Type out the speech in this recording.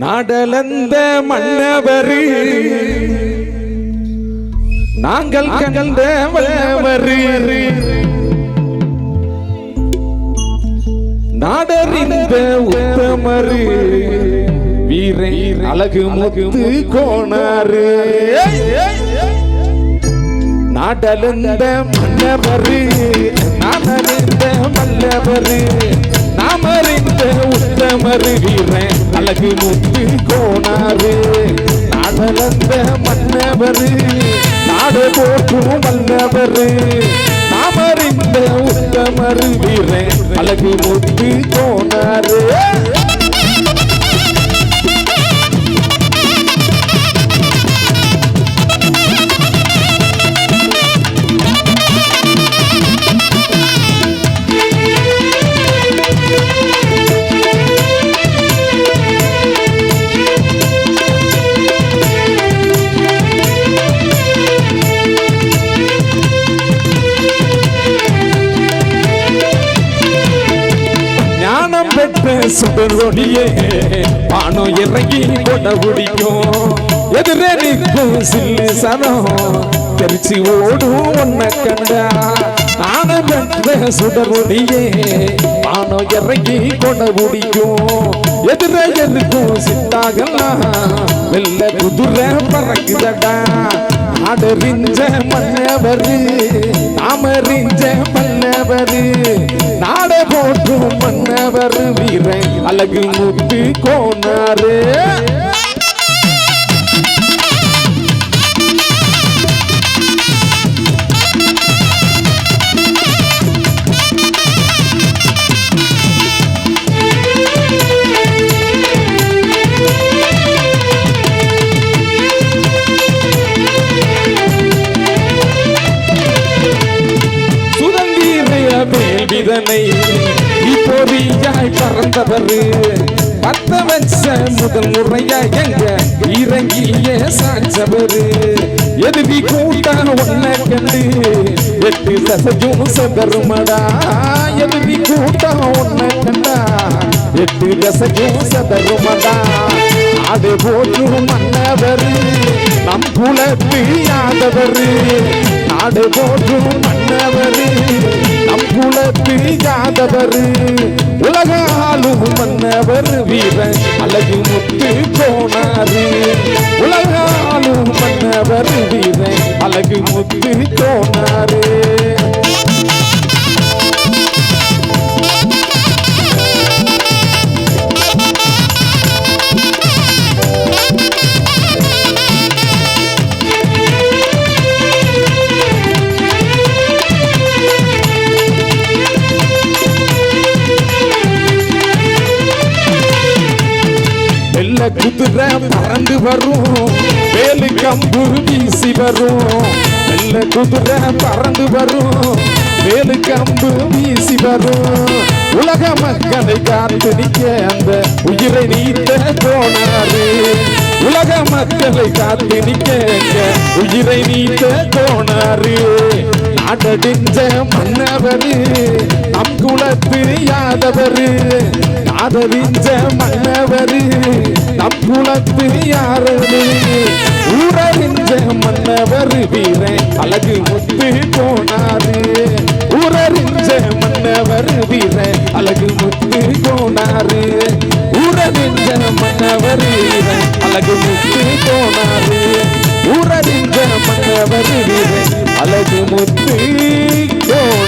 நாடலந்த மன்னவரு. நாங்கள் கண்ட வல்லவரு நாடறிந்த உத்தமரு. வீரை அழகு முத்து கோணாரு. நாடலந்த மன்னவரு. நாடறிந்த மல்லவரு நாமறிந்த உத்தமரு. வீரன் அழகு முத்து கோணாரு. நாடலந்த மன்னவரு நாடு போற்றும் வல்லவரு. நாமறிந்த உத்தமரு வீரன் அழகு முத்து கோணாரு. சுடரொடியே பானம் இறங்கி கொட பிடிக்கும் எதிரே நிற்கும் சில்லு சனம் தெரிச்சு ஓடும் உன்னை கண்டா ஞானம் பெற்ற சுடரொடியே பானம் இறங்கி கொட பிடிக்கும் எதிரே எதுக்கும் சித்தாகலாம் வெள்ள குதிரை பறக்குதடா அடறிஞ்ச மன்னவர் நாமறிஞ்ச மன்னவர் அழகு முத்து கோனாரு. சுதந்திர வேள்விதனை இப்போரியாய் பறந்தவர். பத்த வச்ச முதல் முறையா எங்க? இறங்கிய சாச்சவர் எதிரி கூட்டான ஒன்ன கண்டு எட்டு தசஜும் சதருமடா. எதிரி கூட்ட ஒன்ன கண்டா எட்டு தசஜும் சதருமடா. அது போற்றும் மன்னவர் நம் குலத்து யாதவர் நாடு போற்றும் மன்னவர் நம் குலத்து யாதவர் உலக ஆளும் மன்னவர் வீரன் அழகு முத்து போனாரு உலக ஆளும் மன்னவர் வீரன் அழகு முத்து போனாரு குதிரை பறந்து வரும். வேலு கம்பு வீசி வரும். வெள்ள குதிரை பறந்து வரும். வேலு கம்பு வீசி வரும். உலக மக்களை காத்து நிக்க அந்த உயிரை நீத்த போனாரு உலக மக்களை காத்து நிக்க உயிரை நீத்த போனாரு நாடடிஞ்ச மன்னவரு நம் குலத்து யாதவரு நாடறிஞ்ச மன்னவரு அப்புலத்து குலத்து யாரது ஊரறிஞ்ச மன்னவர் வீரன் அழகு முத்து போனாரு. ஊரறிஞ்ச மன்னவர் வீரன் அழகு முத்து போனாரு. ஊரறிஞ்ச மன்னவர் வீரன் அழகு முத்து போனாரு. ஊரறிஞ்ச மன்னவர் வீரன் அழகு முத்து போனாரு.